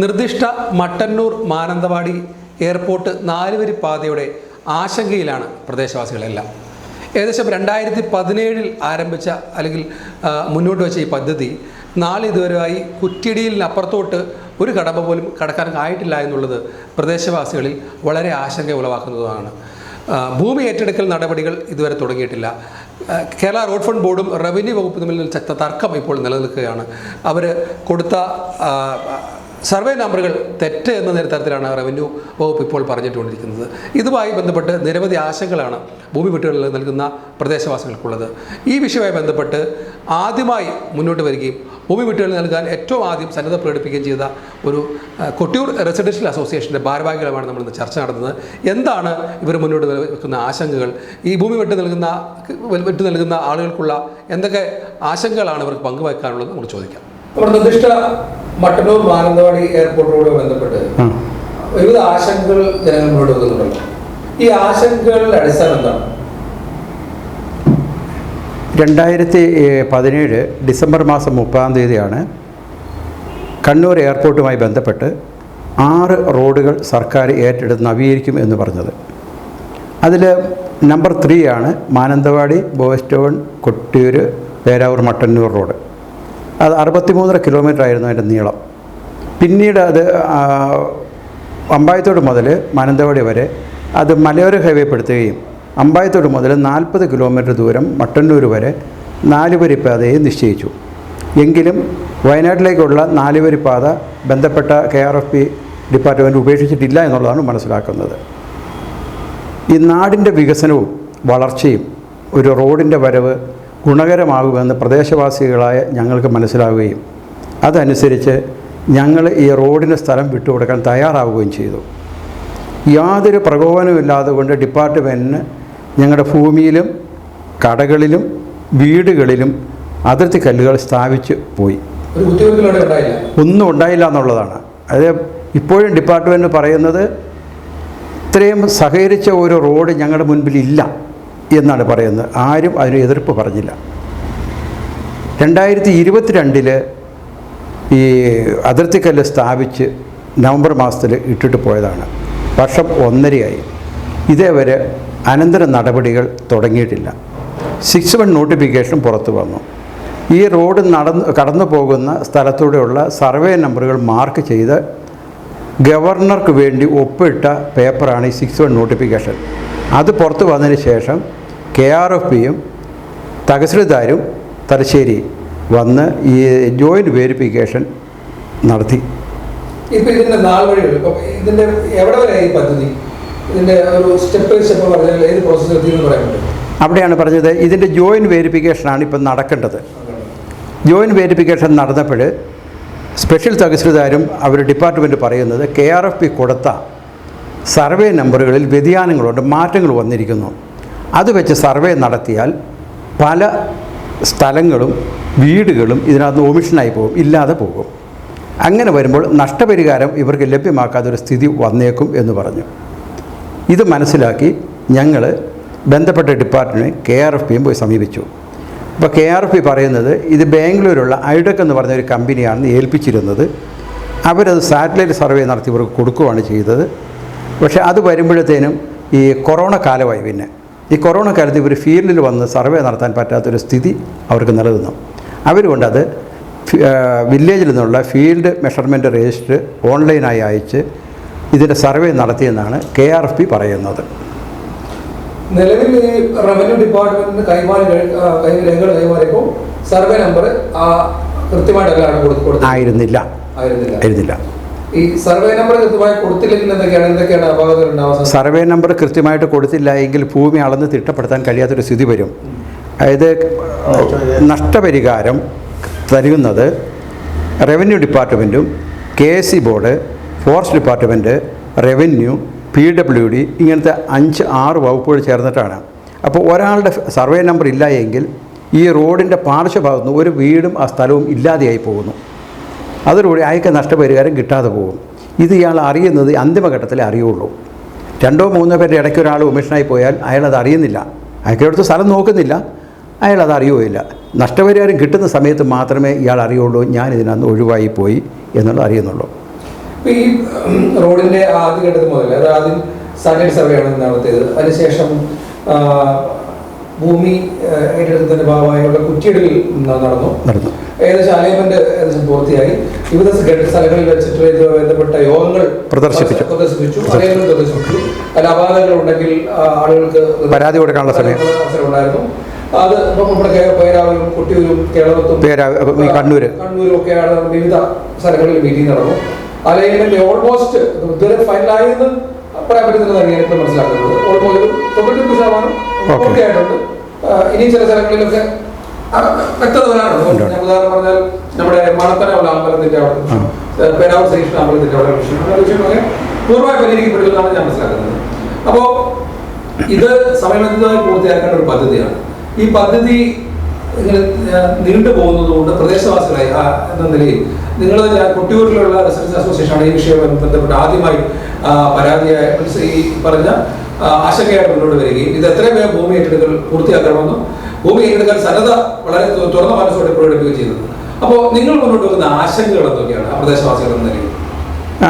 നിർദ്ദിഷ്ട മട്ടന്നൂർ മാനന്തവാടി എയർപോർട്ട് നാലുവരി പാതയുടെ ആശങ്കയിലാണ് പ്രദേശവാസികളെല്ലാം. ഏകദേശം രണ്ടായിരത്തി പതിനേഴിൽ ആരംഭിച്ച അല്ലെങ്കിൽ മുന്നോട്ട് വെച്ച ഈ പദ്ധതി നാളെ ഇതുവരെയായി കുറ്റിയടിയിലിനപ്പുറത്തോട്ട് ഒരു കടമ്പ പോലും കടക്കാൻ ആയിട്ടില്ല എന്നുള്ളത് പ്രദേശവാസികളിൽ വളരെ ആശങ്ക ഉളവാക്കുന്നതുമാണ് ഭൂമി ഏറ്റെടുക്കൽ നടപടികൾ ഇതുവരെ തുടങ്ങിയിട്ടില്ല. കേരള റോഡ് ഫണ്ട് ബോർഡും റവന്യൂ വകുപ്പ് തമ്മിൽ ശക്ത തർക്കം ഇപ്പോൾ നിലനിൽക്കുകയാണ്. അവർ കൊടുത്ത സർവേ നമ്പറുകൾ തെറ്റ് എന്ന നിരത്തരത്തിലാണ് റവന്യൂ വകുപ്പ് ഇപ്പോൾ പറഞ്ഞിട്ടുകൊണ്ടിരിക്കുന്നത്. ഇതുമായി ബന്ധപ്പെട്ട് നിരവധി ആശങ്കകളാണ് ഭൂമി വിട്ടുകളിൽ നൽകുന്ന പ്രദേശവാസികൾക്കുള്ളത്. ഈ വിഷയവുമായി ബന്ധപ്പെട്ട് ആദ്യമായി മുന്നോട്ട് വരികയും ഭൂമി വിട്ടുകൾ നൽകാൻ ഏറ്റവും ആദ്യം സന്നദ്ധ പ്രകടിപ്പിക്കുകയും ചെയ്ത ഒരു കൊട്ടിയൂർ റെസിഡൻഷ്യൽ അസോസിയേഷന്റെ ഭാരവാഹികളുമാണ് നമ്മൾ ഇന്ന് ചർച്ച നടത്തുന്നത്. എന്താണ് ഇവർ മുന്നോട്ട് വെക്കുന്ന ആശങ്കകൾ? ഈ ഭൂമി വിട്ട് നൽകുന്ന വിട്ട് നൽകുന്ന ആളുകൾക്കുള്ള എന്തൊക്കെ ആശങ്കകളാണ് ഇവർക്ക് പങ്കുവയ്ക്കാനുള്ളത് നമുക്ക് ചോദിക്കാം. നമ്മുടെ നിർദ്ദിഷ്ട മട്ടന്നൂർ മാനന്തവാടി എയർപോർട്ടിനോട് ബന്ധപ്പെട്ട് വിവിധ ആശങ്കകൾ ജനങ്ങൾ മുന്നോട്ട് വെക്കുന്നുണ്ടല്ലോ ഈ ആശങ്കകളുടെ അടിസ്ഥാനം എന്താണ്? രണ്ടായിരത്തി പതിനേഴ് ഡിസംബർ മാസം മുപ്പതാം തീയതിയാണ് കണ്ണൂർ എയർപോർട്ടുമായി ബന്ധപ്പെട്ട് ആറ് റോഡുകൾ സർക്കാർ ഏറ്റെടുത്ത് നവീകരിക്കും എന്ന് പറഞ്ഞത്. അതിൽ നമ്പർ ത്രീ ആണ് Mananthavady Boys Town Kottiyoor Peravoor Mattannur road. അത് അറുപത്തിമൂന്നര കിലോമീറ്റർ ആയിരുന്നു അതിന്റെ നീളം. പിന്നീട് അത് അമ്പായത്തോട് മുതൽ മാനന്തവാടി വരെ അത് മലയോര ഹൈവേ പെടുത്തുകയും അമ്പായത്തോട് മുതൽ നാൽപ്പത് കിലോമീറ്റർ ദൂരം മട്ടന്നൂർ വരെ നാലുവരി പാതയെ നിശ്ചയിച്ചു. എങ്കിലും വയനാട്ടിലേക്കുള്ള നാലുവരി പാത ബന്ധപ്പെട്ട K R F P department ഉപേക്ഷിച്ചിട്ടില്ല എന്നുള്ളതാണ് മനസ്സിലാക്കുന്നത്. ഈ നാടിന്റെ വികസനവും വളർച്ചയും ഒരു റോഡിന്റെ വരവ് ഗുണകരമാകുമെന്ന് പ്രദേശവാസികളായ ഞങ്ങൾക്ക് മനസ്സിലാവുകയും അതനുസരിച്ച് ഞങ്ങൾ ഈ റോഡിന് സ്ഥലം വിട്ടുകൊടുക്കാൻ തയ്യാറാവുകയും ചെയ്തു. യാതൊരു പ്രകോപനമില്ലാതെ കൊണ്ട് ഡിപ്പാർട്ട്മെന്റിന് ഞങ്ങളുടെ ഭൂമിയിലും കടകളിലും വീടുകളിലും അതിർത്തി കല്ലുകൾ സ്ഥാപിച്ച് പോയി. ഒന്നും ഉണ്ടായില്ല എന്നുള്ളതാണ്. അത് ഇപ്പോഴും ഡിപ്പാർട്ട്മെന്റ് പറയുന്നത് ഇത്രയും സഹകരിച്ച ഒരു റോഡ് ഞങ്ങളുടെ മുൻപിൽ ഇല്ല. എന്നാണ് പറയുന്നത്. ആരും അതിന് എതിർപ്പ് പറഞ്ഞില്ല. രണ്ടായിരത്തി ഇരുപത്തിരണ്ടിൽ ഈ അതിർത്തിക്കല്ല് സ്ഥാപിച്ച് നവംബർ മാസത്തിൽ ഇട്ടിട്ട് പോയതാണ്. വർഷം ഒന്നരയായി. ഇതേവരെ അനന്തര നടപടികൾ തുടങ്ങിയിട്ടില്ല. സിക്സ് വൺ നോട്ടിഫിക്കേഷൻ പുറത്തു വന്നു. ഈ റോഡ് നടന്ന് കടന്നു പോകുന്ന സ്ഥലത്തൂടെയുള്ള സർവേ നമ്പറുകൾ മാർക്ക് ചെയ്ത് ഗവർണർക്ക് വേണ്ടി ഒപ്പിട്ട പേപ്പറാണ് ഈ സിക്സ് വൺ നോട്ടിഫിക്കേഷൻ. അത് പുറത്തു വന്നതിന് ശേഷം കെ ആർ എഫ് പിയും തഹസിൽദാരും തലശ്ശേരി വന്ന് ഈ ജോയിന്റ് വെരിഫിക്കേഷൻ നടത്തി. ഇപ്പൊ ഇതിന്റെ നാൾ വഴികൾ ഇപ്പൊ ഇതിന്റെ എവിടെ വരെ ഈ പദ്ധതി? ഒരു സ്റ്റെപ്പ് ബൈ സ്റ്റെപ്പ് പറഞ്ഞാൽ ഏത് പ്രോസസ്സ് എത്തിയെന്ന് പറയാൻ പറ്റും അവിടെയാണ് പറഞ്ഞത്. ഇതിന്റെ ജോയിന്റ് വെരിഫിക്കേഷനാണ് ഇപ്പം നടക്കേണ്ടത്. ജോയിന്റ് വെരിഫിക്കേഷൻ നടന്നപ്പോൾ സ്പെഷ്യൽ തഹസിൽദാരും അവർ ഡിപ്പാർട്ട്മെന്റ് പറയുന്നത് കെ ആർ എഫ് പി കൊടുത്ത സർവേ നമ്പറുകളിൽ വ്യതിയാനങ്ങളുണ്ട് മാറ്റങ്ങൾ വന്നിരിക്കുന്നു. അത് വെച്ച് സർവേ നടത്തിയാൽ പല സ്ഥലങ്ങളും വീടുകളും ഇതിനകത്ത് ഒമിഷനായി പോകും ഇല്ലാതെ പോകും. അങ്ങനെ വരുമ്പോൾ നഷ്ടപരിഹാരം ഇവർക്ക് ലഭ്യമാക്കാത്തൊരു സ്ഥിതി വന്നേക്കും എന്ന് പറഞ്ഞു. ഇത് മനസ്സിലാക്കി ഞങ്ങൾ ബന്ധപ്പെട്ട ഡിപ്പാർട്ട്മെന്റ് കെ ആർ എഫ് പിയും പോയി സമീപിച്ചു. അപ്പോൾ കെ ആർ എഫ് പി പറയുന്നത് ഇത് ബാംഗ്ലൂരുള്ള ഐഡക് എന്ന് പറഞ്ഞ ഒരു കമ്പനിയാണ് ഏൽപ്പിച്ചിരുന്നത്. അവരത് സാറ്റലൈറ്റ് സർവേ നടത്തി ഇവർക്ക് കൊടുക്കുകയാണ് ചെയ്തത്. പക്ഷേ അത് വരുമ്പോഴത്തേനും ഈ കൊറോണ കാലമായി പിന്നെ. ഈ കൊറോണ കാലത്ത് ഇവർ ഫീൽഡിൽ വന്ന് സർവേ നടത്താൻ പറ്റാത്തൊരു സ്ഥിതി അവർക്ക് നിലനിന്നു. അവരുകൊണ്ടത് വില്ലേജിൽ നിന്നുള്ള ഫീൽഡ് മെഷർമെന്റ് രജിസ്റ്റർ ഓൺലൈനായി അയച്ച് ഇതിന്റെ സർവേ നടത്തിയെന്നാണ് കെ ആർ എഫ് പി പറയുന്നത്. നിലവിൽ ഈ റവന്യൂ ഡിപ്പാർട്ട്മെന്റിന് കൈമാറി രേഖകൾ കൈമാറിയപ്പോൾ സർവേ നമ്പർ ആയിരുന്നില്ല. ആയിരുന്നില്ല. ആയിരുന്നില്ല. ഈ സർവേ നമ്പർ കൃത്യമായി കൊടുത്തില്ലെങ്കിൽ എന്തൊക്കെയാണ്? എന്തൊക്കെയാണ് അപാകതകൾ ഉണ്ടാവാൻ സർവേ നമ്പർ കൃത്യമായിട്ട് കൊടുത്തില്ല എങ്കിൽ ഭൂമി അളന്ന് തിട്ടപ്പെടുത്താൻ കഴിയാത്തൊരു സ്ഥിതി വരും. അതായത് നഷ്ടപരിഹാരം. തരുന്നത് revenue ഡിപ്പാർട്ട്മെന്റും K S C board forest department revenue P W D ഇങ്ങനത്തെ അഞ്ച് ആറ് വകുപ്പുകൾ ചേർന്നിട്ടാണ്. അപ്പോൾ ഒരാളുടെ സർവേ നമ്പർ ഇല്ല എങ്കിൽ ഈ റോഡിന്റെ പാർശ്വഭാഗത്തുനിന്ന് ഒരു വീടും ആ സ്ഥലവും ഇല്ലാതെയായി പോകുന്നു. അതോടുകൂടി അയാൾക്ക് നഷ്ടപരിഹാരം കിട്ടാതെ പോകും. ഇത് ഇയാൾ അറിയുന്നത് അന്തിമഘട്ടത്തിലേ അറിയുള്ളൂ. രണ്ടോ മൂന്നോ പേരുടെ ഇടയ്ക്ക് ഒരാൾ ഉമേഷനായി പോയാൽ അയാളത് അറിയുന്നില്ല. അയാൾക്കടുത്ത് സ്ഥലം നോക്കുന്നില്ല. അയാൾ അത് അറിയുകയില്ല. നഷ്ടപരിഹാരം കിട്ടുന്ന സമയത്ത് മാത്രമേ ഇയാൾ അറിയുള്ളൂ ഞാൻ ഇതിനകത്ത് ഒഴിവായി പോയി എന്നുള്ളത് അറിയുന്നുള്ളൂ. ഈ റോഡിന്റെ ആദ്യ ഘട്ടത്തിൽ മുതൽ അത് ആദ്യം സാറ്റലൈറ്റ് സർവേ ആണ് നടത്തിയത്. അതിനുശേഷം ഭൂമി ആ, ഏറ്റെടുത്തതിന്റെ ഭാഗമായുള്ള കുറ്റിയിടൽ നടന്നു. നടന്നു. ഏകദേശം അലൈൻമെന്റ് ഏകദേശം പൂർത്തിയായി. വിവിധ സ്ഥലങ്ങളിൽ വെച്ചിട്ട് ഇതുമായി ബന്ധപ്പെട്ട യോഗങ്ങൾ പ്രദർശിപ്പിച്ചു. പ്രദർശിപ്പിച്ചു. അലൈൻമെന്റ് പ്രദർശിപ്പിച്ചു. അതിൽ അപാകതകൾ ഉണ്ടെങ്കിൽ ആളുകൾക്ക് പരാതി കൊടുക്കാനുള്ള സമയം. അവസരം ഉണ്ടായിരുന്നു. അത് ഇപ്പം നമ്മുടെ പേരാവലും കൊട്ടിയൂരും കേരളത്തും കണ്ണൂര്. കണ്ണൂരും ഒക്കെയാണ് വിവിധ സ്ഥലങ്ങളിൽ മീറ്റിംഗ് നടന്നു. അലൈൻമെന്റ് ഓൾമോസ്റ്റ് ഇതുവരെ ഫൈനലായെന്ന് പറയാൻ പറ്റുന്നതാണ് ഞാനിപ്പോൾ മനസ്സിലാക്കുന്നത്. ഓൾമോസ്റ്റ് തൊണ്ണൂറ്റി ശതമാനം. പൂർത്തിയായിട്ടുണ്ട്. ഇനി ചില സ്ഥലങ്ങളിലൊക്കെ വ്യക്തത വരാനുണ്ട്. ഞാൻ ഉദാഹരണം പറഞ്ഞാൽ നമ്മുടെ മണത്തനമുള്ള അമ്പലത്തിന്റെ അവിടെ. ആ. പേരാവൂർ ശ്രീകൃഷ്ണ അമ്പലത്തിന്റെ അവിടെ വിഷയമൊക്കെ പൂർണമായി പരിഹരിക്കപ്പെടുമെന്നാണ് ഞാൻ മനസ്സിലാക്കുന്നത്. അപ്പോ ഇത് സമയബന്ധിതമായി പൂർത്തിയാക്കേണ്ട ഒരു പദ്ധതിയാണ്. ഈ പദ്ധതി ഇങ്ങനെ നീണ്ടു പോകുന്നത് കൊണ്ട് പ്രദേശവാസികളായി ആ, എന്ന നിലയിൽ നിങ്ങൾ കൊട്ടിയൂരിലുള്ള റെസിഡൻസ് അസോസിയേഷനാണ് ഈ വിഷയവുമായി ബന്ധപ്പെട്ട് ആദ്യമായി പരാതിയായ ഈ പറഞ്ഞ ആശങ്കയായിട്ട് മുന്നോട്ട് വരികയും ഇത് എത്രയും വേഗം ഭൂമി ഏറ്റെടുക്കൽ പൂർത്തിയാക്കണമെന്നും ഭൂമി ഏറ്റെടുക്കാൻ സന്നദ്ധ വളരെ തുറന്ന മനസ്സോടെ പ്രകടിപ്പിക്കുകയും ചെയ്തത് അപ്പോൾ നിങ്ങൾ മുന്നോട്ട് വെക്കുന്ന ആശങ്കകൾ എന്തൊക്കെയാണ്? പ്രദേശവാസികൾ എന്ന നിലയിൽ.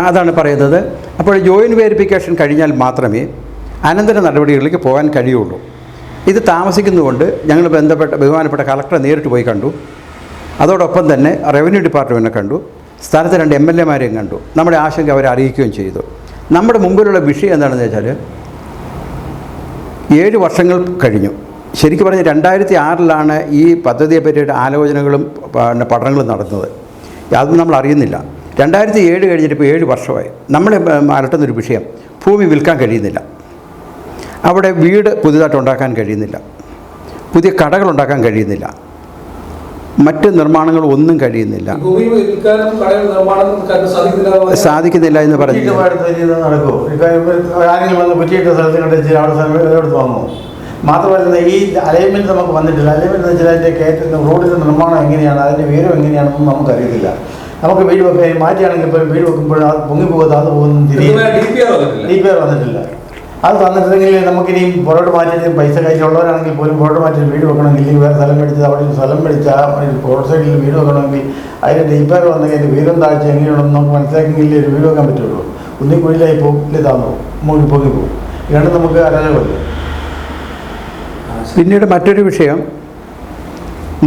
അതാണ് പറയുന്നത്. അപ്പോൾ ജോയിന്റ് വെരിഫിക്കേഷൻ കഴിഞ്ഞാൽ മാത്രമേ അനന്തര നടപടികളിലേക്ക് പോകാൻ കഴിയുള്ളൂ. ഇത് താമസിക്കുന്നതുകൊണ്ട് ഞങ്ങൾ ബന്ധപ്പെട്ട ബഹുമാനപ്പെട്ട കളക്ടറെ നേരിട്ട് പോയി കണ്ടു. അതോടൊപ്പം തന്നെ റവന്യൂ ഡിപ്പാർട്ട്മെന്റിനെ കണ്ടു. സ്ഥലത്തെ രണ്ട് എം എൽ എമാരെയും കണ്ടു. നമ്മുടെ ആശങ്ക അവരെ അറിയിക്കുകയും ചെയ്തു. നമ്മുടെ മുമ്പിലുള്ള വിഷയം എന്താണെന്ന് വെച്ചാൽ ഏഴ് വർഷങ്ങൾ കഴിഞ്ഞു. ശരിക്കും പറഞ്ഞാൽ രണ്ടായിരത്തി ആറിലാണ് ഈ പദ്ധതിയെ പറ്റിയിട്ട് ആലോചനകളും പിന്നെ പഠനങ്ങളും നടന്നത്. അതൊന്നും നമ്മൾ അറിയുന്നില്ല. രണ്ടായിരത്തി ഏഴ് കഴിഞ്ഞിട്ട് ഇപ്പോൾ ഏഴ് വർഷമായി. നമ്മളെ അലട്ടുന്നൊരു വിഷയം ഭൂമി വിൽക്കാൻ കഴിയുന്നില്ല. അവിടെ വീട് പുതിയതായിട്ട് ഉണ്ടാക്കാൻ കഴിയുന്നില്ല. പുതിയ കടകൾ ഉണ്ടാക്കാൻ കഴിയുന്നില്ല. മറ്റ് നിർമ്മാണങ്ങൾ ഒന്നും കഴിയുന്നില്ല. ഭൂമി വിൽക്കാനും കടകൾ നിർമ്മാണം നടത്താനും സാധിക്കുന്നില്ല? എന്ന് പറഞ്ഞാൽ സാധിക്കുന്നില്ല എന്ന് പറഞ്ഞു മാത്രമല്ല ഈ അലൈൻമെന്റ് നമുക്ക് വന്നിട്ടില്ല. അലൈൻമെന്റ് എന്ന് വെച്ചാൽ അതിന്റെ കയറ്റത്തിന് റോഡിന്റെ നിർമ്മാണം എങ്ങനെയാണ് അതിന്റെ വീരം എങ്ങനെയാണെന്നും നമുക്കറിയത്തില്ല. നമുക്ക് വീട് വെക്കാൻ മാറ്റിയാണെങ്കിൽ ഇപ്പോൾ വീട് വെക്കുമ്പോൾ അത് പൊങ്ങിപ്പോകും അത് പോകുന്നു. ഡി പി ആർ വന്നിട്ടില്ല. അത് തന്നിട്ടുണ്ടെങ്കിൽ നമുക്കിനിയും പുറകോട്ട് മാറ്റിയിട്ട് പൈസ കയ്യിലുള്ളവരാണെങ്കിൽ പോലും പുറകോട്ട് മാറ്റി വീട് വെക്കണമെങ്കിൽ ഇല്ലെങ്കിൽ വേറെ സ്ഥലം മേടിച്ച് അവിടെ സ്ഥലം മേടിച്ച് ആ റോഡ് സൈഡിൽ വീട് വെക്കണമെങ്കിൽ അതിന് ഡി പി ആർ വന്നെങ്കിൽ അതിന്റെ വീടും താഴ്ച എങ്ങനെയാണെന്ന് നമുക്ക് മനസ്സിലാക്കിയെങ്കിൽ ഒരു വീട് വെക്കാൻ പറ്റുള്ളൂ. ഒന്നി കുഴിയിലായി പോകും ഇല്ല താന്നു. മുങ്ങി മുകളിൽ പൊങ്ങി പോകും ഇതാണ് നമുക്ക് അരാജകമല്ലേ? പിന്നീട് മറ്റൊരു വിഷയം.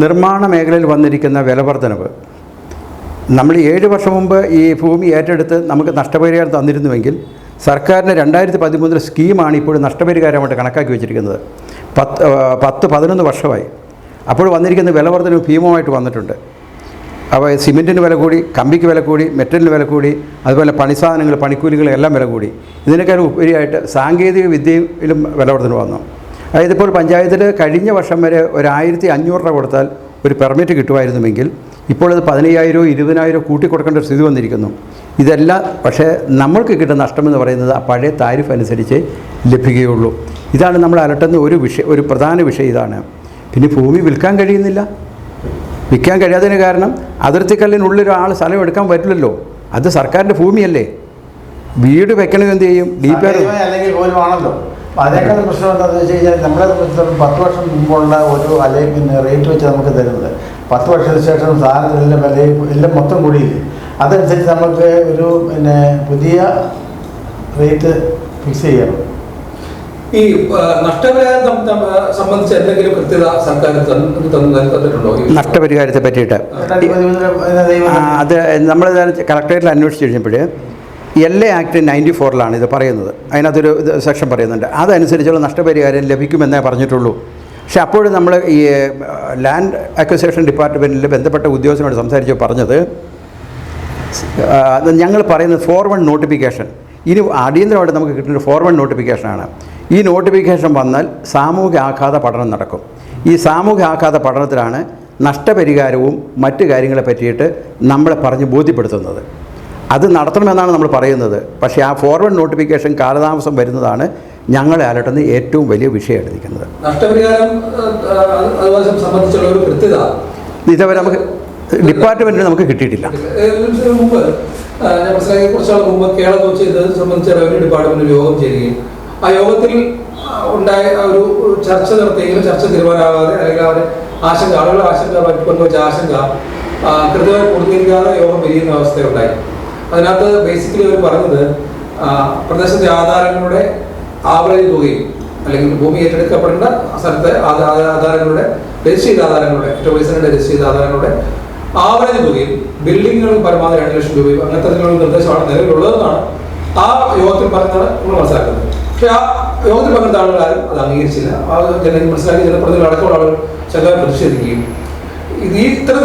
നിർമ്മാണ മേഖലയിൽ വന്നിരിക്കുന്ന വിലവർദ്ധനവ്. നമ്മൾ ഏഴ് വർഷം മുമ്പ് ഈ ഭൂമി ഏറ്റെടുത്ത് നമുക്ക് നഷ്ടപരിഹാരം തന്നിരുന്നുവെങ്കിൽ സർക്കാരിന്റെ രണ്ടായിരത്തി പതിമൂന്നിലെ സ്കീമാണ് ഇപ്പോഴും നഷ്ടപരിഹാരമായിട്ട് കണക്കാക്കി വെച്ചിരിക്കുന്നത്. പത്ത് പത്ത് പതിനൊന്ന് വർഷമായി. അപ്പോൾ വന്നിരിക്കുന്ന വിലവർദ്ധനവ് ഭീമമായിട്ട് വന്നിട്ടുണ്ട്. അപ്പോൾ സിമെന്റിന് വില കൂടി കമ്പിക്ക് വില കൂടി മെറ്റലിന് വില കൂടി അതുപോലെ പണിസാധനങ്ങൾ പണിക്കൂലികൾ എല്ലാം വില കൂടി. ഇതിനേക്കാൾ ഉപരിയായിട്ട് സാങ്കേതിക വിദ്യയിലും വിലവർദ്ധന വന്നു. അതായത് ഇപ്പോൾ പഞ്ചായത്തിൽ കഴിഞ്ഞ വർഷം വരെ ഒരായിരത്തി അഞ്ഞൂറ് രൂപ കൊടുത്താൽ ഒരു പെർമിറ്റ് കിട്ടുമായിരുന്നുവെങ്കിൽ ഇപ്പോൾ അത് ഇരുപതിനായിരമോ കൂട്ടി കൊടുക്കേണ്ട ഒരു സ്ഥിതി വന്നിരിക്കുന്നു. ഇതല്ല പക്ഷേ നമ്മൾക്ക് കിട്ടുന്ന നഷ്ടമെന്ന് പറയുന്നത് ആ പഴയ താരിഫ് അനുസരിച്ച് ലഭിക്കുകയുള്ളൂ. ഇതാണ് നമ്മൾ അലട്ടുന്ന ഒരു വിഷയം ഒരു പ്രധാന വിഷയം ഇതാണ്. പിന്നെ ഭൂമി വിൽക്കാൻ കഴിയുന്നില്ല. വിൽക്കാൻ കഴിയാത്തതിന് കാരണം അതിർത്തിക്കല്ലിനുള്ളിൽ ഒരാൾ സ്ഥലം എടുക്കാൻ പറ്റില്ലല്ലോ. അത് സർക്കാരിന്റെ ഭൂമിയല്ലേ. വീട് വെക്കണമെന്ത് ചെയ്യും? ഡി പി ആർ അപ്പോൾ അതിനേക്കാളും പ്രശ്നം എന്താണെന്ന് വെച്ച് കഴിഞ്ഞാൽ നമ്മളെ സംബന്ധിച്ചിടത്തോളം പത്ത് വർഷം മുമ്പുള്ള ഒരു അല്ലെങ്കിൽ പിന്നെ റേറ്റ് വെച്ച് നമുക്ക് തരുന്നത്. പത്ത് വർഷത്തിന് ശേഷം സാധനത്തിനെല്ലാം വിലയും എല്ലാം മൊത്തം കൂടിയില്ലേ? അതനുസരിച്ച് നമുക്ക് ഒരു പിന്നെ പുതിയ റേറ്റ് ഫിക്സ് ചെയ്യണം. ഈ നഷ്ടപരിഹാരം സംബന്ധിച്ച് എന്തെങ്കിലും കൃത്യത സർക്കാർ തന്നിട്ടുണ്ടോ? നഷ്ടപരിഹാരത്തെ പറ്റിയിട്ട്. അത് നമ്മൾ കളക്ടറേറ്റിൽ അന്വേഷിച്ച് കഴിഞ്ഞപ്പോൾ എൽ എ ആക്ട് നയന്റി ഫോറിലാണ് ഇത് പറയുന്നത്. അതിനകത്തൊരു സെക്ഷൻ പറയുന്നുണ്ട്. അതനുസരിച്ചുള്ള നഷ്ടപരിഹാരം ലഭിക്കുമെന്നേ പറഞ്ഞിട്ടുള്ളൂ. പക്ഷെ അപ്പോഴും നമ്മൾ ഈ ലാൻഡ് അക്വസേഷൻ ഡിപ്പാർട്ട്മെന്റിൽ ബന്ധപ്പെട്ട ഉദ്യോഗസ്ഥനോട് സംസാരിച്ച് പറഞ്ഞത് ഞങ്ങൾ പറയുന്നത് ഫോർവേഡ് നോട്ടിഫിക്കേഷൻ ഇനി അടിയന്തരമായിട്ട് നമുക്ക് കിട്ടുന്ന ഫോർവേഡ് നോട്ടിഫിക്കേഷനാണ് ഈ നോട്ടിഫിക്കേഷൻ വന്നാൽ സാമൂഹ്യ ആഘാത പഠനം നടക്കും. ഈ സാമൂഹ്യ ആഘാത പഠനത്തിലാണ് നഷ്ടപരിഹാരവും മറ്റു കാര്യങ്ങളെ പറ്റിയിട്ട് നമ്മളെ പറഞ്ഞ് ബോധ്യപ്പെടുത്തുന്നത്. അത് നടത്തണമെന്നാണ് നമ്മൾ പറയുന്നത്. പക്ഷേ ആ ഫോർവേഡ് നോട്ടിഫിക്കേഷൻ കാലതാമസം വരുന്നതാണ് ഞങ്ങളെ അലട്ടുന്ന ഏറ്റവും വലിയ ഒരു കൃത്യത? ഇതേവരെ നമുക്ക് ഡിപ്പാർട്ട്മെന്റിന് നമുക്ക് കിട്ടിയിട്ടില്ല. മുമ്പ് വെച്ച് ഇത് സംബന്ധിച്ച് റവന്യൂ ഡിപ്പാർട്ട്മെന്റ് യോഗം ചേരുകയും ആ യോഗത്തിൽ ഉണ്ടായ ഒരു ചർച്ച നടത്തുകയും ചർച്ച തീരുമാനമാകാതെ അല്ലെങ്കിൽ അവരെ ആശങ്ക ആളുകളുടെ ആശങ്ക ആശങ്ക കൃത്യമായി പൂർത്തീകരിക്കാതെ യോഗം പിരിയുന്ന അവസ്ഥയുണ്ടായി. അതിനകത്ത് ബേസിക്കലി അവർ പറഞ്ഞത് പ്രദേശത്തെ ആധാരങ്ങളുടെ ആവറേജ് തുകയും അല്ലെങ്കിൽ ഭൂമി ഏറ്റെടുക്കപ്പെടേണ്ട സ്ഥലത്തെ ആധാ- ആധാ- ആധാരങ്ങളുടെ രജിസ്റ്റർ ആധാരങ്ങളുടെ വികസനയുടെ രജിസ്റ്റർ ചെയ്ത ആധാരങ്ങളുടെ ആവറേജ് തുകയും ബിൽഡിങ്ങുകൾക്ക് പരമാവധി രണ്ട് ലക്ഷം രൂപയും അങ്ങനത്തെ നിർദ്ദേശമാണ് നിലവിലുള്ളതെന്നാണ് ആ യോഗത്തിൽ പറഞ്ഞത് നമ്മൾ മനസ്സിലാക്കുന്നത്. പക്ഷെ ആ യോഗത്തിൽ പങ്കെടുത്ത ആളുകളാരും അത് അംഗീകരിച്ചില്ല. ആ ജനങ്ങൾ മനസ്സിലാക്കി ജനപ്രതിനിധികൾ അടക്കമുള്ള ആളുകൾ ചെറുതായി പ്രതിഷേധിക്കുകയും. ഇത് ഈ ഇത്തരം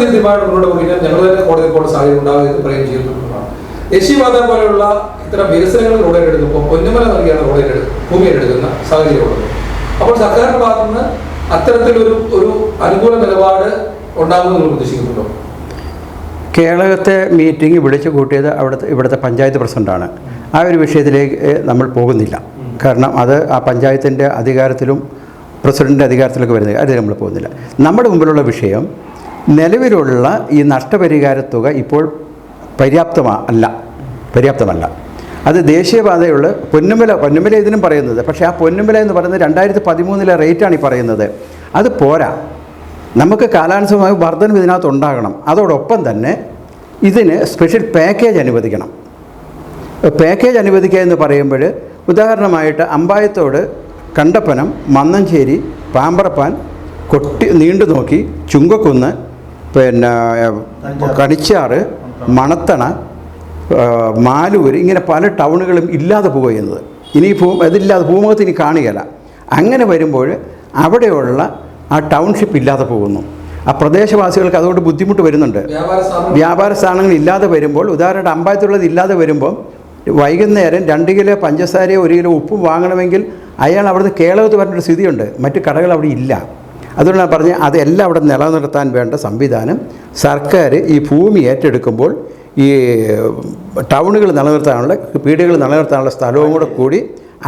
മുന്നോട്ട് പോയി ഞങ്ങൾ തന്നെ കോടതി പോകേണ്ട സാഹചര്യം ഉണ്ടാകുക എന്ന് പറയുകയും ചെയ്യുന്നതാണ് ദേശീയപാത പോലെയുള്ള ഇത്തരം വികസനങ്ങൾ റോഡ് ഏറ്റെടുക്കുമ്പോൾ പൊന്നുമല നൽകിയാണ് റോഡ് ഏറ്റെടുക്കുക ഭൂമി ഏറ്റെടുക്കുന്ന സാഹചര്യമുള്ളത് അപ്പോൾ സർക്കാരിന്റെ ഭാഗത്തു നിന്ന് അത്തരത്തിലൊരു ഒരു അനുകൂല നിലപാട് ഉണ്ടാകുമെന്ന് ഉദ്ദേശിക്കുന്നുണ്ടോ? കേരളത്തെ മീറ്റിംഗ് വിളിച്ചു കൂട്ടിയത് അവിടുത്തെ ഇവിടുത്തെ പഞ്ചായത്ത് പ്രസിഡന്റാണ്. ആ ഒരു വിഷയത്തിലേക്ക് നമ്മൾ പോകുന്നില്ല. കാരണം അത് ആ പഞ്ചായത്തിന്റെ അധികാരത്തിലും പ്രസിഡന്റിന്റെ അധികാരത്തിലൊക്കെ വരുന്നത് അതിൽ നമ്മൾ പോകുന്നില്ല. നമ്മുടെ മുമ്പിലുള്ള വിഷയം നിലവിലുള്ള ഈ നഷ്ടപരിഹാര തുക ഇപ്പോൾ പര്യാപ്തമാ അല്ല. പര്യാപ്തമല്ല. അത് ദേശീയപാതയുള്ള പൊന്നുമല പൊന്നുമല ഇതിനും പറയുന്നത്. പക്ഷേ ആ പൊന്നുമല എന്ന് പറയുന്നത് രണ്ടായിരത്തി പതിമൂന്നിലെ റേറ്റാണ് ഈ പറയുന്നത്. അത് പോരാ. നമുക്ക് കാലാനുസൃതമായ വർധനം ഇതിനകത്ത് ഉണ്ടാകണം. അതോടൊപ്പം തന്നെ ഇതിന് സ്പെഷ്യൽ പാക്കേജ് അനുവദിക്കണം. പാക്കേജ് അനുവദിക്കുക എന്ന് പറയുമ്പോൾ ഉദാഹരണമായിട്ട് അമ്പായത്തോട് കണ്ടപ്പനം മന്നഞ്ചേരി പാമ്പറപ്പാൻ കൊട്ടി നീണ്ടു നോക്കി ചുങ്കക്കുന്ന് പിന്നെ കണിച്ചാറ് മണത്തണ മാലൂര് ഇങ്ങനെ പല ടൗണുകളും ഇല്ലാതെ പോകുന്നത് ഇനി ഭൂ അതില്ലാതെ ഭൂമുഖത്ത് ഇനി കാണുകയില്ല. അങ്ങനെ വരുമ്പോൾ അവിടെയുള്ള ആ ടൗൺഷിപ്പ് ഇല്ലാതെ പോകുന്നു. ആ പ്രദേശവാസികൾക്ക് അതുകൊണ്ട് ബുദ്ധിമുട്ട് വരുന്നുണ്ട്. വ്യാപാര സ്ഥാനങ്ങൾ ഇല്ലാതെ വരുമ്പോൾ ഉദാഹരണം അമ്പായത്തുള്ളത് ഇല്ലാതെ വരുമ്പോൾ വൈകുന്നേരം രണ്ട് കിലോ പഞ്ചസാരയോ ഒരു കിലോ ഉപ്പും വാങ്ങണമെങ്കിൽ അയാൾ അവിടുന്ന് കേളകത്ത് പറഞ്ഞൊരു സ്ഥിതിയുണ്ട്. മറ്റു കടകൾ അവിടെ ഇല്ല. അതുകൊണ്ടാണ് പറഞ്ഞത് അതെല്ലാം അവിടെ നിലനിർത്താൻ വേണ്ട സംവിധാനം. സർക്കാർ ഈ ഭൂമി ഏറ്റെടുക്കുമ്പോൾ ഈ ടൗണുകൾ നിലനിർത്താനുള്ള പീടികകൾ നിലനിർത്താനുള്ള സ്ഥലവും കൂടെ കൂടി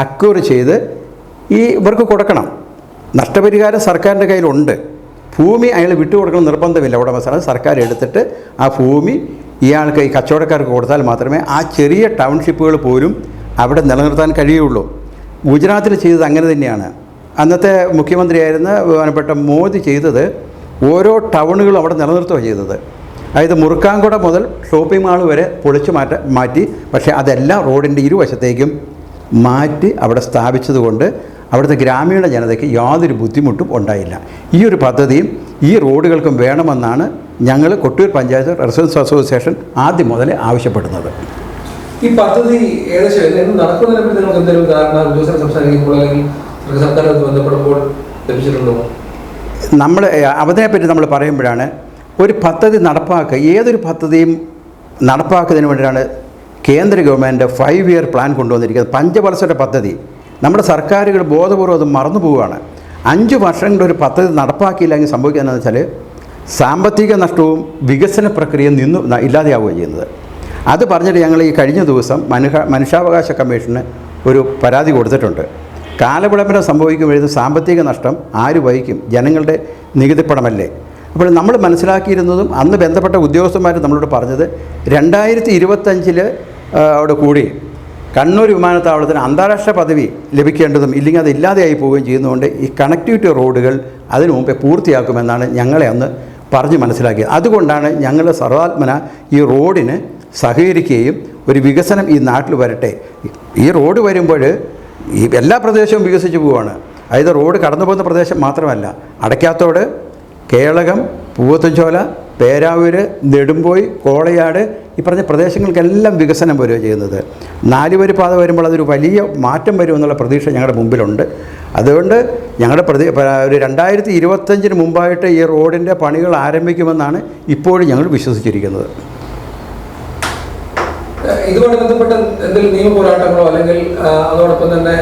അക്വയർ ചെയ്ത് ഈ ഇവർക്ക് കൊടുക്കണം. നഷ്ടപരിഹാരം സർക്കാരിന്റെ കയ്യിലുണ്ട്. ഭൂമി അയാൾ വിട്ടുകൊടുക്കണം നിർബന്ധമില്ല ഉടമസ്ഥ സർക്കാർ എടുത്തിട്ട് ആ ഭൂമി ഇയാൾക്ക് ഈ കച്ചവടക്കാർക്ക് കൊടുത്താൽ മാത്രമേ ആ ചെറിയ ടൗൺഷിപ്പുകൾ പോലും അവിടെ നിലനിർത്താൻ കഴിയുള്ളൂ. ഗുജറാത്തിൽ ചെയ്തത് അങ്ങനെ തന്നെയാണ്. അന്നത്തെ മുഖ്യമന്ത്രിയായിരുന്ന ബഹുമാനപ്പെട്ട മോദി ചെയ്തത് ഓരോ ടൗണുകളും അവിടെ നിലനിർത്തുക ചെയ്തത്. അതായത് മുറുക്കാൻകുട മുതൽ ഷോപ്പിംഗ് മാൾ വരെ പൊളിച്ചു മാറ്റ മാറ്റി. പക്ഷേ അതെല്ലാം റോഡിന്റെ ഇരുവശത്തേക്കും മാറ്റി അവിടെ സ്ഥാപിച്ചതുകൊണ്ട് അവിടുത്തെ ഗ്രാമീണ ജനതയ്ക്ക് യാതൊരു ബുദ്ധിമുട്ടും ഉണ്ടായില്ല. ഈ ഒരു പദ്ധതിയും ഈ റോഡുകൾക്കും വേണമെന്നാണ് ഞങ്ങൾ കൊട്ടൂർ പഞ്ചായത്ത് റെസിഡൻസ് അസോസിയേഷൻ ആദ്യം മുതലേ ആവശ്യപ്പെടുന്നത്. ഈ പദ്ധതി ഏകദേശം നടക്കുന്നതിനെ പറ്റി നിങ്ങൾക്ക് എന്തെങ്കിലും ധാരണ സംസാരിക്കുമ്പോൾ അല്ലെങ്കിൽ ബന്ധപ്പെടുമ്പോൾ നമ്മൾ അതിനെപ്പറ്റി നമ്മൾ പറയുമ്പോഴാണ് ഒരു പദ്ധതി നടപ്പാക്കുക. ഏതൊരു പദ്ധതിയും നടപ്പാക്കുന്നതിന് വേണ്ടിയിട്ടാണ് കേന്ദ്ര ഗവൺമെന്റ് ഫൈവ് ഇയർ പ്ലാൻ കൊണ്ടുവന്നിരിക്കുന്നത്. പഞ്ചവത്സര പദ്ധതി. നമ്മുടെ സർക്കാരുകൾ ബോധപൂർവം അത് മറന്നു പോവുകയാണ്. അഞ്ച് വർഷം കൊണ്ട് ഒരു പദ്ധതി നടപ്പാക്കിയില്ലെങ്കിൽ സംഭവിക്കുക വെച്ചാൽ സാമ്പത്തിക നഷ്ടവും വികസന പ്രക്രിയയും നിന്നു ഇല്ലാതെയാവുകയും ചെയ്യുന്നത്. അത് പറഞ്ഞിട്ട് ഞങ്ങൾ ഈ കഴിഞ്ഞ ദിവസം മനുഷ്യ മനുഷ്യാവകാശ കമ്മീഷന് ഒരു പരാതി കൊടുത്തിട്ടുണ്ട്. കാലവിളംബരം സംഭവിക്കുമ്പോഴത് സാമ്പത്തിക നഷ്ടം ആര് വഹിക്കും? ജനങ്ങളുടെ നികുതിപ്പണമല്ലേ? അപ്പോൾ നമ്മൾ മനസ്സിലാക്കിയിരുന്നതും അന്ന് ബന്ധപ്പെട്ട ഉദ്യോഗസ്ഥന്മാർ നമ്മളോട് പറഞ്ഞത് രണ്ടായിരത്തി ഇരുപത്തഞ്ചിൽ അവിടെ കൂടി കണ്ണൂർ വിമാനത്താവളത്തിന് അന്താരാഷ്ട്ര പദവി ലഭിക്കേണ്ടതും ഇല്ലെങ്കിൽ അത് ഇല്ലാതെയായി പോവുകയും ചെയ്യുന്നതുകൊണ്ട് ഈ കണക്ടിവിറ്റി റോഡുകൾ അതിനു മുമ്പേ പൂർത്തിയാക്കുമെന്നാണ് ഞങ്ങളെ അന്ന് പറഞ്ഞ് മനസ്സിലാക്കിയത്. അതുകൊണ്ടാണ് ഞങ്ങൾ സർവാത്മന ഈ റോഡിന് സഹകരിക്കുകയും ഒരു വികസനം ഈ നാട്ടിൽ വരട്ടെ. ഈ റോഡ് വരുമ്പോൾ ഈ എല്ലാ പ്രദേശവും വികസിച്ച് പോവുകയാണ് അതായത് റോഡ് കടന്നു പോകുന്ന പ്രദേശം മാത്രമല്ല. അടയ്ക്കാത്തോട് കേളകം പൂവത്തുംചോല പേരാവൂര് നെടുമ്പോയി കോളയാട് ഈ പറഞ്ഞ പ്രദേശങ്ങൾക്കെല്ലാം വികസനം വരിക ചെയ്യുന്നത്. നാലുവരി പാത വരുമ്പോൾ അതൊരു വലിയ മാറ്റം വരുമെന്നുള്ള പ്രതീക്ഷ ഞങ്ങളുടെ മുമ്പിലുണ്ട്. അതുകൊണ്ട് ഞങ്ങളുടെ പ്രതി ഒരു രണ്ടായിരത്തി ഇരുപത്തഞ്ചിന് മുമ്പായിട്ട് ഈ റോഡിന്റെ പണികൾ ആരംഭിക്കുമെന്നാണ് ഇപ്പോഴും ഞങ്ങൾ വിശ്വസിച്ചിരിക്കുന്നത്. ഇതുമായി ബന്ധപ്പെട്ട എന്തെങ്കിലും നിയമ പോരാട്ടങ്ങളോ അല്ലെങ്കിൽ അതോടൊപ്പം തന്നെ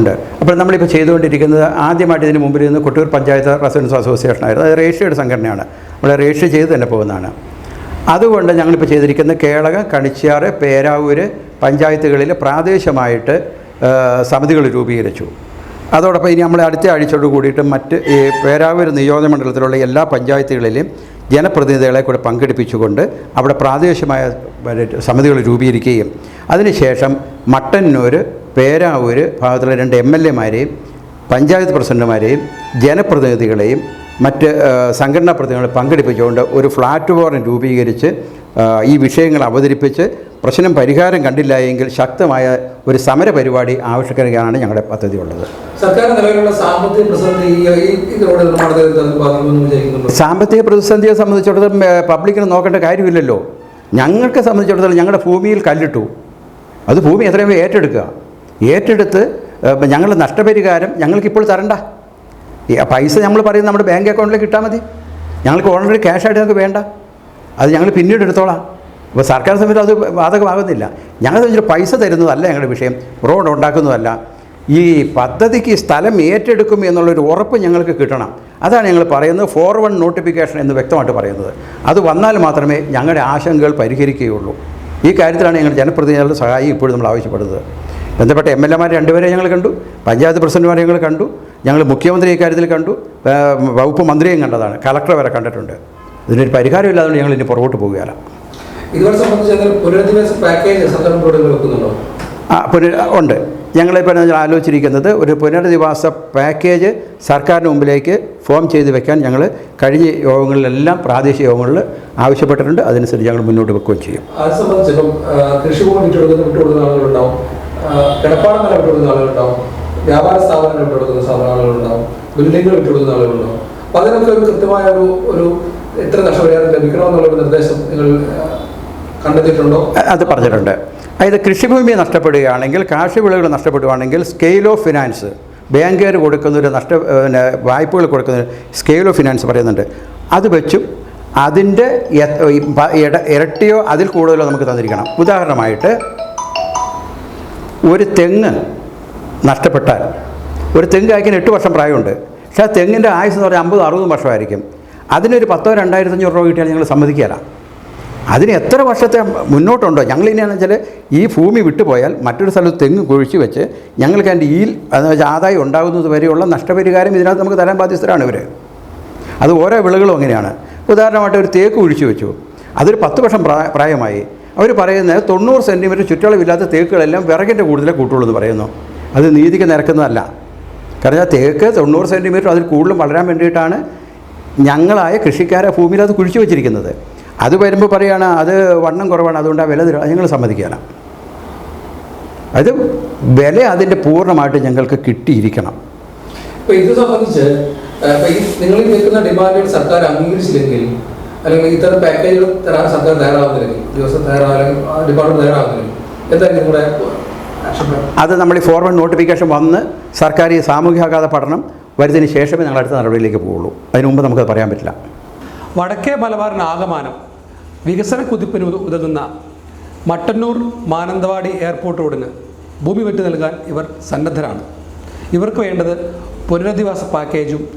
ഉണ്ട് അപ്പോൾ നമ്മളിപ്പോൾ ചെയ്തുകൊണ്ടിരിക്കുന്നത് ആദ്യമായിട്ട് ഇതിന് മുമ്പിൽ നിന്ന് കൊട്ടൂർ പഞ്ചായത്ത് റെസിഡൻസ് അസോസിയേഷൻ ആയിരുന്നു അത് രജിസ്റ്റേർഡ് സംഘടനയാണ്. നമ്മൾ രജിസ്റ്റർ ചെയ്ത് തന്നെ പോകുന്നതാണ്. അതുകൊണ്ട് ഞങ്ങളിപ്പോൾ ചെയ്തിരിക്കുന്ന കേളക കണിച്ചാറ് പേരാവൂര് പഞ്ചായത്തുകളിൽ പ്രാദേശികമായിട്ട് സമിതികൾ രൂപീകരിച്ചു. അതോടൊപ്പം ഇനി നമ്മൾ അടുത്ത ആഴ്ചയോട് കൂടിയിട്ട് മറ്റ് ഈ പേരാവൂർ നിയോജക മണ്ഡലത്തിലുള്ള എല്ലാ പഞ്ചായത്തുകളിലും ജനപ്രതിനിധികളെ കൂടെ പങ്കെടുപ്പിച്ചുകൊണ്ട് അവിടെ പ്രാദേശികമായ സമിതികൾ രൂപീകരിക്കുകയും അതിനുശേഷം മട്ടന്നൂർ പേരാവൂർ ഭാഗത്തുള്ള രണ്ട് എം എൽ എമാരെയും പഞ്ചായത്ത് പ്രസിഡന്റുമാരെയും ജനപ്രതിനിധികളെയും മറ്റ് സംഘടനാ പ്രതിനിധികളെ പങ്കെടുപ്പിച്ചുകൊണ്ട് ഒരു ഫ്ലാറ്റ് ഫോറം രൂപീകരിച്ച് ഈ വിഷയങ്ങൾ അവതരിപ്പിച്ച് പ്രശ്നം പരിഹാരം കണ്ടില്ല എങ്കിൽ ശക്തമായ ഒരു സമര പരിപാടി ആവിഷ്കരിക്കാനാണ് ഞങ്ങളുടെ പദ്ധതി ഉള്ളത്. സാമ്പത്തിക പ്രതിസന്ധിയെ സംബന്ധിച്ചിടത്തോളം പബ്ലിക്കിന് നോക്കേണ്ട കാര്യമില്ലല്ലോ. ഞങ്ങൾക്ക് സംബന്ധിച്ചിടത്തോളം ഞങ്ങളുടെ ഭൂമിയിൽ കല്ലിട്ടു. അത് ഭൂമി എത്രയും ഏറ്റെടുക്കുക. ഏറ്റെടുത്ത് ഞങ്ങൾ നഷ്ടപരിഹാരം ഞങ്ങൾക്കിപ്പോൾ തരണ്ട. പൈസ നമ്മൾ പറയുന്നത് നമ്മുടെ ബാങ്ക് അക്കൗണ്ടിലേക്ക് ഇട്ടാൽ മതി. ഞങ്ങൾക്ക് ഓൾറെഡി ക്യാഷായിട്ട് ഞങ്ങൾക്ക് വേണ്ട. അത് ഞങ്ങൾ പിന്നീട് എടുത്തോളാം. അപ്പോൾ സർക്കാർ സമയത്ത് അത് ബാധകമാകുന്നില്ല. ഞങ്ങൾ സംബന്ധിച്ച് പൈസ തരുന്നതല്ല ഞങ്ങളുടെ വിഷയം. റോഡ് ഉണ്ടാക്കുന്നതല്ല. ഈ പദ്ധതിക്ക് സ്ഥലം ഏറ്റെടുക്കും എന്നുള്ളൊരു ഉറപ്പ് ഞങ്ങൾക്ക് കിട്ടണം. അതാണ് ഞങ്ങൾ പറയുന്നത്. ഫോർ വൺ നോട്ടിഫിക്കേഷൻ എന്ന് വ്യക്തമായിട്ട് പറയുന്നത്. അത് വന്നാൽ മാത്രമേ ഞങ്ങളുടെ ആശങ്കകൾ പരിഹരിക്കുകയുള്ളൂ. ഈ കാര്യത്തിലാണ് ഞങ്ങൾ ജനപ്രതിനിധികളുടെ സഹായം ഇപ്പോഴും നമ്മൾ ആവശ്യപ്പെടുന്നത്. ബന്ധപ്പെട്ട എം എൽ എമാർ രണ്ടുപേരെ ഞങ്ങൾ കണ്ടു. പഞ്ചായത്ത് പ്രസിഡന്റുമാരെ ഞങ്ങൾ കണ്ടു. ഞങ്ങൾ മുഖ്യമന്ത്രി ഇക്കാര്യത്തിൽ കണ്ടു. വകുപ്പ് മന്ത്രിയും കണ്ടതാണ്. കളക്ടറെ വരെ കണ്ടിട്ടുണ്ട്. ഇതിനൊരു പരിഹാരമില്ലാതെ ഞങ്ങൾ ഇനി പുറകോട്ട് പോവുകയല്ല. ഇതുവരെ സംബന്ധിച്ച് പുനരധിവാസ പാക്കേജ് സർക്കാർ റോഡുകൾ വെക്കുന്നുണ്ടോ? ആ പുനർ ഉണ്ട്. ഞങ്ങളിപ്പോൾ ആലോചിച്ചിരിക്കുന്നത് ഒരു പുനരധിവാസ പാക്കേജ് സർക്കാരിന് മുമ്പിലേക്ക് ഫോം ചെയ്ത് വെക്കാൻ ഞങ്ങൾ കഴിഞ്ഞ യോഗങ്ങളിലെല്ലാം പ്രാദേശിക യോഗങ്ങളിൽ ആവശ്യപ്പെട്ടിട്ടുണ്ട്. അതനുസരിച്ച് ഞങ്ങൾ മുന്നോട്ട് വെക്കുകയും ചെയ്യും. അത് സംബന്ധിച്ച് ഇപ്പം ആ, കൃഷിഭൂമി വിട്ടുകൊടുക്കുന്ന വിട്ടുകൊടുക്കുന്ന ആളുകളുണ്ടാവും. ആ, കിടപ്പാടം നില വിട്ടുകൊടുക്കുന്ന ആളുകളുണ്ടാവും. വ്യാപാര സ്ഥാപനങ്ങൾ വിട്ടുകൊടുക്കുന്ന ആളുകളുണ്ടാവും. ബിൽഡിങ്ങുകൾ വിട്ടുകൊടുക്കുന്ന ആളുകളുണ്ടാവും. അപ്പോൾ അതിനൊക്കെ ഒരു കൃത്യമായ ഒരു ഒരു എത്ര നഷ്ടപരിഹാരം ലഭിക്കണമെന്നുള്ള നിർദ്ദേശം നിങ്ങൾ കണ്ടെത്തിയിട്ടുണ്ടോ? അത് പറഞ്ഞിട്ടുണ്ട്. അതായത് കൃഷിഭൂമി നഷ്ടപ്പെടുകയാണെങ്കിൽ കാർഷിക വിളകൾ നഷ്ടപ്പെടുകയാണെങ്കിൽ സ്കെയിൽ ഓഫ് ഫിനാൻസ് ബാങ്കുകാർ കൊടുക്കുന്ന ഒരു നഷ്ട പിന്നെ വായ്പകൾ കൊടുക്കുന്ന സ്കെയിൽ ഓഫ് ഫിനാൻസ് പറയുന്നുണ്ട്. അത് വെച്ചും അതിന്റെ ഇരട്ടിയോ അതിൽ കൂടുതലോ നമുക്ക് തന്നിരിക്കണം. ഉദാഹരണമായിട്ട് ഒരു തെങ്ങ് നഷ്ടപ്പെട്ടാൽ ഒരു തെങ്ങ് കായ്ക്കാൻ എട്ട് വർഷം പ്രായമുണ്ട്. പക്ഷേ ആ തെങ്ങിന്റെ ആയുസ് എന്ന് പറഞ്ഞാൽ അമ്പത് അറുപത് വർഷമായിരിക്കും. അതിനൊരു പത്തോ രണ്ടായിരത്തി അഞ്ഞൂറ് രൂപ കിട്ടിയാൽ ഞങ്ങൾ സമ്മതിക്കുകയില്ല. അതിന് എത്ര വർഷത്തെ മുന്നോട്ടുണ്ടോ? ഞങ്ങൾ ഇനിയെന്ന് വെച്ചാൽ ഈ ഭൂമി വിട്ടുപോയാൽ മറ്റൊരു സ്ഥലത്ത് തെങ്ങ് കുഴിച്ച് വെച്ച് ഞങ്ങൾക്ക് അതിന്റെ ഈ ആദായം ഉണ്ടാകുന്നത് വരെയുള്ള നഷ്ടപരിഹാരം ഇതിനകത്ത് നമുക്ക് തരാൻ ബാധ്യസ്ഥരാണ് ഇവർ അത് ഓരോ വിളകളും അങ്ങനെയാണ്. ഉദാഹരണമായിട്ട് ഒരു തേക്ക് കുഴിച്ച് വെച്ചു. അതൊരു പത്ത് വർഷം പ്രായ- പ്രായമായി. അവർ പറയുന്നത് തൊണ്ണൂറ് സെന്റിമീറ്റർ ചുറ്റളവില്ലാത്ത തേക്കുകളെല്ലാം വിറകിന്റെ കൂടുതലേ കൂട്ടുള്ളൂ എന്ന് പറയുന്നു. അത് നീതിക്ക് നിരക്കുന്നതല്ല. കാരണം തേക്ക് തൊണ്ണൂറ് സെന്റിമീറ്റർ അതിൽ കൂടുതലും വളരാൻ വേണ്ടിയിട്ടാണ് ഞങ്ങളായ കൃഷിക്കാരെ ഭൂമിയിൽ അത് കുഴിച്ചു വെച്ചിരിക്കുന്നത്. അത് വരുമ്പോൾ പറയുകയാണ് അത് വണ്ണം കുറവാണ് അതുകൊണ്ട് ആ വില തരും. ഞങ്ങൾ സമ്മതിക്കുകയാണ്. അത് വില അതിന്റെ പൂർണമായിട്ട് ഞങ്ങൾക്ക് കിട്ടിയിരിക്കണം. ഇപ്പൊ ഇത് സംബന്ധിച്ച് നിങ്ങൾ വെക്കുന്ന ഡിമാൻഡുകൾ സർക്കാർ അംഗീകരിച്ചില്ലെങ്കിൽ അല്ലെങ്കിൽ ഇത്തരം പാക്കേജുകൾ തരാൻ സർക്കാർ തയ്യാറാവുന്നില്ലെങ്കിൽ ദിവസം തയ്യാറാവില്ലെങ്കിൽ ഡിപ്പാർട്ട്മെന്റ് തയ്യാറാവുന്നില്ലെങ്കിൽ എന്തായാലും നിങ്ങളുടെ അത് നമ്മൾ ഈ ഫോർവേഡ് നോട്ടിഫിക്കേഷൻ വന്ന് സർക്കാർ ഈ സാമൂഹ്യാഘാത പഠനം വരുന്നതിന് ശേഷമേ ഞങ്ങൾ അടുത്ത നടപടിയിലേക്ക് പോവുള്ളൂ. അതിന് മുമ്പ് നമുക്കത് പറയാൻ പറ്റില്ല. വടക്കേ മലബാറിന് ആകമാനം വികസന കുതിപ്പിന് ഉത- ഉതകുന്ന മട്ടന്നൂർ മാനന്തവാടി എയർപോർട്ട് റോഡിന് ഭൂമി വിട്ടു നൽകാൻ ഇവർ സന്നദ്ധരാണ്. ഇവർക്ക് വേണ്ടത് പുനരധിവാസ പാക്കേജും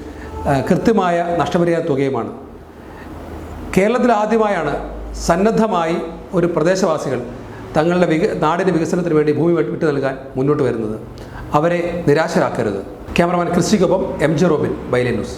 കൃത്യമായ നഷ്ടപരിഹാര തുകയുമാണ്. കേരളത്തിൽ ആദ്യമായാണ് സന്നദ്ധമായി ഒരു പ്രദേശവാസികൾ തങ്ങളുടെ വിക നാടിന്റെ വികസനത്തിന് വേണ്ടി ഭൂമി വിട്ടു നൽകാൻ മുന്നോട്ട് വരുന്നത്. അവരെ നിരാശരാക്കരുത്. ക്യാമറമാൻ ക്രിസ്റ്റിക്കൊപ്പം എം ജെ റോബിൻ ബൈലേ ന്യൂസ്.